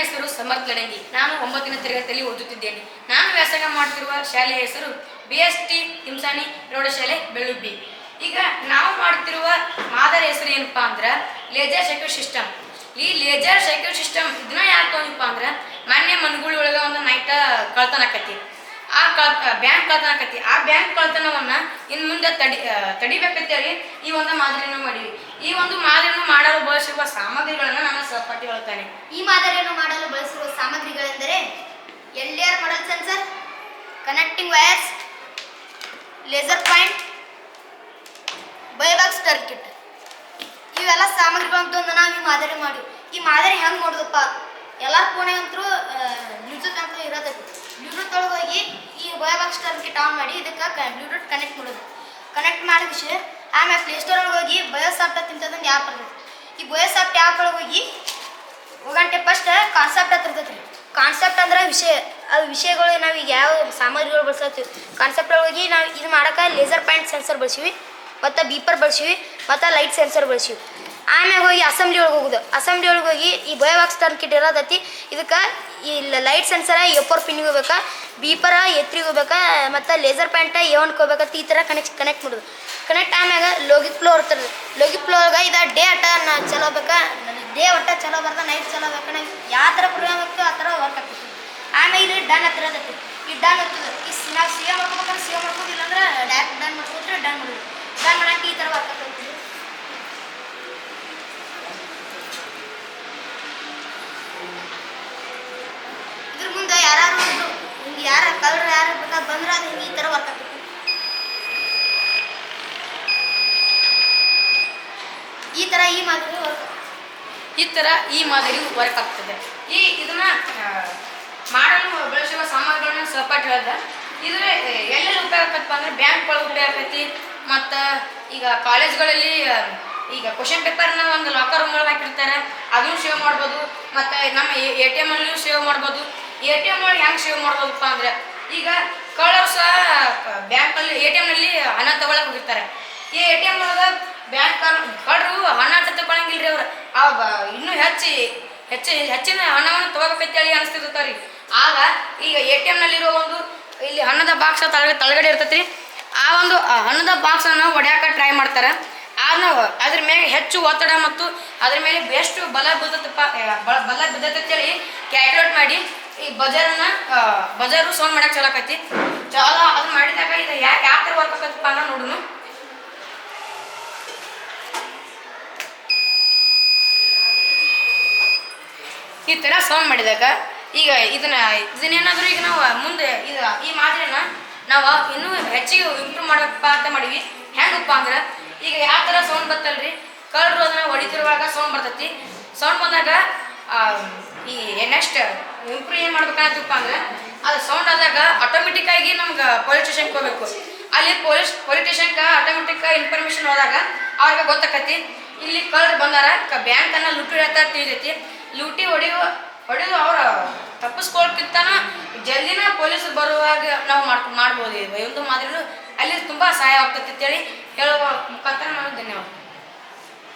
ಹೆಸರು ಸಮರ್ಥ ಲಡಂಗಿ ನಾನು ಒಂಬತ್ತನೇ ತರಗತಿಯಲ್ಲಿ ಓದುತ್ತಿದ್ದೇನೆ. ನಾನು ವ್ಯಾಸಂಗ ಮಾಡುತ್ತಿರುವ ಶಾಲೆಯ ಹೆಸರು ಬಿ ಎಸ್ ಟಿ ಹಿಂಸಾನಿ ಪ್ರೌಢಶಾಲೆ, ಬೆಳ್ಳುಬ್ಬಿ. ಈಗ ನಾವು ಮಾಡುತ್ತಿರುವ ಮಾದರಿ ಹೆಸರು ಏನಪ್ಪಾ ಅಂದ್ರೆ ಲೇಜರ್ ಸೈಕಲ್ ಸಿಸ್ಟಮ್. ಈ ಲೇಜರ್ ಸೈಕಲ್ ಸಿಸ್ಟಮ್ ಇದನ್ನ ಯಾಕೆ ಅಂದ್ರೆ ಮೊನ್ನೆ ಮನ್ಗುಳಿ ಒಂದು ನೈಟ್ ಕಳ್ತನ ಆ ಕಳ್ ಬ್ಯಾಂಕ್ ಕಳ್ತನ ಆಕತಿ ಆ ಬ್ಯಾಂಕ್ ಕಳ್ತನವನ್ನ ಇನ್ನು ಮುಂದೆ ತಡಿ ತಡಿಬೇಕೈತಿ ತಡಿಬೇಕಂತೇಳಿ ಈ ಒಂದು ಮಾದರಿಯನ್ನು ಮಾಡಿವಿ. ಈ ಒಂದು ಮಾದರಿಯನ್ನು ಮಾಡಲು ಬಳಸಿರುವ ಸಾಮಗ್ರಿಗಳನ್ನು ನಾನು ಸಹಪಾಠಿ ಈ ಮಾದರಿಯನ್ನು ಮಾಡಲು ಬಳಸಿರುವ ಸಾಮಗ್ರಿಗಳೆಂದರೆ L R model sensor connecting wires laser point ಬೈಬಾಕ್ಸ್ ಟರ್ಕಿಟ್ ಇವೆಲ್ಲ ಸಾಮಗ್ರಿಗಳನ್ನು ತಂದು ನಾವು ಈ ಮಾದರಿ ಮಾಡಿ ಈ ಮಾದರಿ ಹೆಂಗೆ ಮಾಡೋದಪ್ಪ? ಎಲ್ಲ ಕೋಣೆ ಅಂತೂ ನ್ಯೂಸ್ ಅಂತ ಬ್ಲೂಟೂತ್ ಒಳಗೆ ಹೋಗಿ ಈ ಬೈಬಾಕ್ಸ್ ಟರ್ಕಿಟ್ ಟಾನ್ ಮಾಡಿ ಇದಕ್ಕೆ ಬ್ಲೂಟೂತ್ ಕನೆಕ್ಟ್ ಮಾಡೋದು. ಕನೆಕ್ಟ್ ಮಾಡಿದ ವಿಷಯ, ಆಮೇಲೆ ಪ್ಲೇಸ್ಟೋರ್ ಒಳಗೆ ಹೋಗಿ ಬಯೋಸಾಫ್ಟ್ ತಿಂತದಂದು ಆ್ಯಪ್ ಇರ್ತದೆ ಈ ಬಯೋಸಾಫ್ಟ್ ಆ್ಯಪ್ ಒಳಗೆ ಹೋಗಿ ಹೋಗಂಟೆ ಫಸ್ಟ್ ಕಾನ್ಸೆಪ್ಟ್ ಹತ್ರ ಇರ್ತೈತಿ ಕಾನ್ಸೆಪ್ಟ್ ಅಂದ್ರೆ ವಿಷಯ, ಅದು ವಿಷಯಗಳು ನಾವು ಈಗ ಯಾವ ಸಾಮಗ್ರಿಗಳು ಬಳಸತ್ತೀವಿ ಕಾನ್ಸೆಪ್ಟ್ ಹೋಗಿ ನಾವು ಇದು ಮಾಡೋಕೆ ಲೇಸರ್ ಪಾಯಿಂಟ್ ಸೆನ್ಸರ್ ಬಳಸಿವಿ ಮತ್ತು ಬೀಪರ್ ಬಳಸೀವಿ ಮತ್ತು ಲೈಟ್ ಸೆನ್ಸರ್ ಬಳಸಿವಿ ಆಮ್ಯಾಗ ಹೋಗಿ ಅಸೆಂಬ್ಲಿ ಒಳಗೆ ಹೋಗುದು. ಅಸೆಂಬ್ಲಿ ಒಳಗೆ ಹೋಗಿ ಈ ಬಯೋವಾಕ್ಸ್ ಅದತಿ ಇದಕ್ಕೆ ಈ ಲೈಟ್ ಸೆನ್ಸರ ಎಪ್ಪರ್ ಪಿನ್ಗೆ ಹೋಗ್ಬೇಕಾ ಬೀಪರ ಎತ್ರಿಗೆ ಹೋಗ್ಬೇಕಾ ಮತ್ತು ಲೇಸರ್ ಪ್ಯಾಂಟ ಏವನ್ಗೆ ಹೋಗ್ಬೇಕಂತ ಈ ಥರ ಕನೆಕ್ಟ್ ಕನೆಕ್ಟ್ ಮಾಡುದು. ಕನೆಕ್ಟ್ ಆಮ್ಯಾಗ ಲೋಗಿ ಫ್ಲೋ ಇರ್ತದೆ. ಲೋಗಿ ಫ್ಲೋ ಒಳಗೆ ಇದು ಡೇ ಅಟ್ಟ ಚಲೋ ಬೇಕಾ ಡೇ ಒಟ್ಟ ಚಲೋ ಬರ್ದ ನೈಟ್ ಚಲೋ ಬೇಕಾ ಯಾವ ಥರ ಪ್ರೋಗ್ರಾಮ್ ಆಗ್ತದೆ ಆ ಥರ ವರ್ಕ್ ಆಗ್ತದೆ. ಆಮೇಲೆ ಇಲ್ಲಿ ಡನ್ ಹತ್ರ ಈ ಡನ್ ಹತ್ತಿರ ಈ ಸ್- ನಾವು ಸೇವ್ ಮಾಡ್ಕೋಬೇಕಂದ್ರೆ ಸೇವ್ ಮಾಡ್ಕೋದಿಲ್ಲ ಅಂದ್ರೆ ಡೈರೆಕ್ಟ್ ಡನ್ ಮಾಡ್ಕೊಂಡ್ರೆ ಡನ್ ಮಾಡೋದು ಡನ್ ಮಾಡಕ್ಕೆ ಈ ಥರ ವರ್ಕ್ ಆಗ್ತೈತಿ ಇದ್ರ ಮುಂದೆ ಯಾರು ಹಿಂಗೆ ಯಾರ ಕಲರ್ ಯಾರು ಬೇಕಾ ಬಂದ್ರೆ ಅದು ಹಿಂಗೆ ಈ ಥರ ವರ್ಕ್ ಆಗ್ತೈತಿ ಈ ಥರ ಈ ಮಾದರಿ ಈ ಥರ ಈ ಮಾದರಿ ವರ್ಕ್ ಆಗ್ತದೆ ಈ ಇದನ್ನ ಮಾಡಲು ಬಳಸುವ ಸಾಮಗ್ರಿಗಳನ್ನ ಸ್ವಲ್ಪ ಹೇಳ್ದ ಇದ್ರ ಎಲ್ಲೆಲ್ಲಿ ಉಪಯೋಗ ಆಕತ್ತಪ್ಪ ಅಂದ್ರೆ ಬ್ಯಾಂಕ್ ಒಳಗೆ ಉಪಯೋಗ ಆಕೈತಿ ಮತ್ತು ಈಗ ಕಾಲೇಜ್ಗಳಲ್ಲಿ ಈಗ ಕ್ವಶನ್ ಪೇಪರ್ನ ಒಂದು ಲಾಕರ್ ರೂಮ್ ಒಳಗೆ ಹಾಕಿರ್ತಾರೆ, ಅದನ್ನು ಸೇವ್ ಮಾಡ್ಬೋದು, ಮತ್ತು ನಮ್ಮ ಎ ಟಿ ಎಂ ಅಲ್ಲಿಯೂ ಸೇವ್ ಮಾಡ್ಬೋದು. ಎ ಟಿ ಎಂ ಒಳಗೆ ಹೆಂಗೆ ಸೇವ್ ಮಾಡ್ಬೋದಪ್ಪ ಅಂದ್ರೆ, ಈಗ ಕಳ್ಳರು ಸಹ ಬ್ಯಾಂಕಲ್ಲಿ ಎ ಟಿ ಎಮ್ನಲ್ಲಿ ಹಣ ತಗೊಳಕ್ ಹೋಗಿರ್ತಾರೆ. ಈ ಎ ಟಿ ಎಂ ಒಳಗೆ ಬ್ಯಾಂಕ್ ಕಡ್ರು ಹಣ ತಗೊಳಂಗಿಲ್ರಿ ಅವ್ರು. ಆ ಇನ್ನೂ ಹೆಚ್ಚಿ, ಹೆಚ್ಚು, ಹೆಚ್ಚಿನ ಹಣವನ್ನು ತಗೋಬೇಕಂತೇಳಿ ಅನಿಸ್ತಿರ್ತಾರೆ ಆಗ ಈಗ ಎ ಟಿ ಎಮ್ನಲ್ಲಿರೋ ಒಂದು ಇಲ್ಲಿ ಹಣದ ಬಾಕ್ಸ್ ತಳಗಡೆ ತಳಗಡೆ ಇರ್ತೈತಿ ಆ ಒಂದು ಹಣದ ಬಾಕ್ಸನ್ನು ಹೊಡ್ಯಾಕ ಟ್ರೈ ಮಾಡ್ತಾರೆ. ಆದ್ನ ಅದ್ರ ಮೇಲೆ ಹೆಚ್ಚು ಒತ್ತಡ ಮತ್ತು ಅದ್ರ ಮೇಲೆ ಬೆಸ್ಟ್ ಬಲ ಬಿದ್ದತಪ್ಪ ಬಲ ಬಿದ್ದೈತಂತೇಳಿ ಕ್ಯಾಲ್ಕುಲೇಟ್ ಮಾಡಿ ಈ ಬಜಾರನ್ನ ಬಜಾರು ಸೌಂಡ್ ಮಾಡಕ್ಕೆ ಚಲೋ ಆಕೈತಿ ಚಲೋ, ಅದು ಮಾಡಿದಾಗ ಇದು ಯಾಕೆ ಯಾವ ಥರ ವರ್ಕ್ ಅನ್ನೋ ನೋಡುನು. ಈ ಥರ ಸೌಂಡ್ ಮಾಡಿದಾಗ ಈಗ ಇದನ್ನ ಇದನ್ನೇನಾದರೂ ಈಗ ನಾವು ಮುಂದೆ ಇದು ಈ ಮಾದರಿನ ನಾವು ಇನ್ನೂ ಹೆಚ್ಚಿಗೆ ಇಂಪ್ರೂವ್ ಮಾಡಬೇಕಪ್ಪ ಅಂತ ಮಾಡೀವಿ ಹೆಂಗಪ್ಪ ಅಂದ್ರೆ, ಈಗ ಯಾವ ಥರ ಸೌಂಡ್ ಬರ್ತಲ್ರಿ ಕಳ್ಳರು ಅದನ್ನ ಹೊಡಿತಿರುವಾಗ ಸೌಂಡ್ ಬರ್ತೈತಿ. ಸೌಂಡ್ ಬಂದಾಗ ಈ ನೆಕ್ಸ್ಟ್ ಇಂಪ್ರೂವ್ ಏನು ಮಾಡ್ಬೇಕಾಗತ್ತಪ್ಪ ಅಂದ್ರೆ, ಅದು ಸೌಂಡ್ ಆದಾಗ ಆಟೋಮೆಟಿಕ್ ಆಗಿ ನಮ್ಗೆ ಪೊಲೀಸ್ ಸ್ಟೇಷನ್ಗೆ ಹೋಗ್ಬೇಕು. ಅಲ್ಲಿ ಪೊಲೀಸ್ ಪೊಲೀಸ್ ಸ್ಟೇಷನ್ಗೆ ಆಟೋಮೆಟಿಕ್ ಇನ್ಫಾರ್ಮೇಶನ್ ಹೋದಾಗ ಅವ್ರಿಗೆ ಗೊತ್ತಾಕತಿ. ಇಲ್ಲಿ ಕಳ್ಳರು ಬಂದಾರ. ಬ್ಯಾಂಕನ್ನು ಲೂಟಿ ಹೇಳ್ತಾ ತಿಳಿದೈತಿ ಲೂಟಿ ಹೊಡೆಯುವ ಹೊಡೆದು ಅವ್ರ ತಪ್ಪಿಸ್ಕೊಳ್ಕಿಂತನ ಜಲ್ದಿನ ಪೊಲೀಸ್ ಬರುವಾಗ ನಾವು ಮಾಡ್, ಮಾಡ್ಬೋದು ಒಂದು ಮಾದರಿ ಅಲ್ಲಿ ತುಂಬ ಸಹಾಯ ಆಗ್ತೈತಿ ಅಂತೇಳಿ ಹೇಳುವ ಮುಖಾಂತರ ನಾನು ಧನ್ಯವಾದ.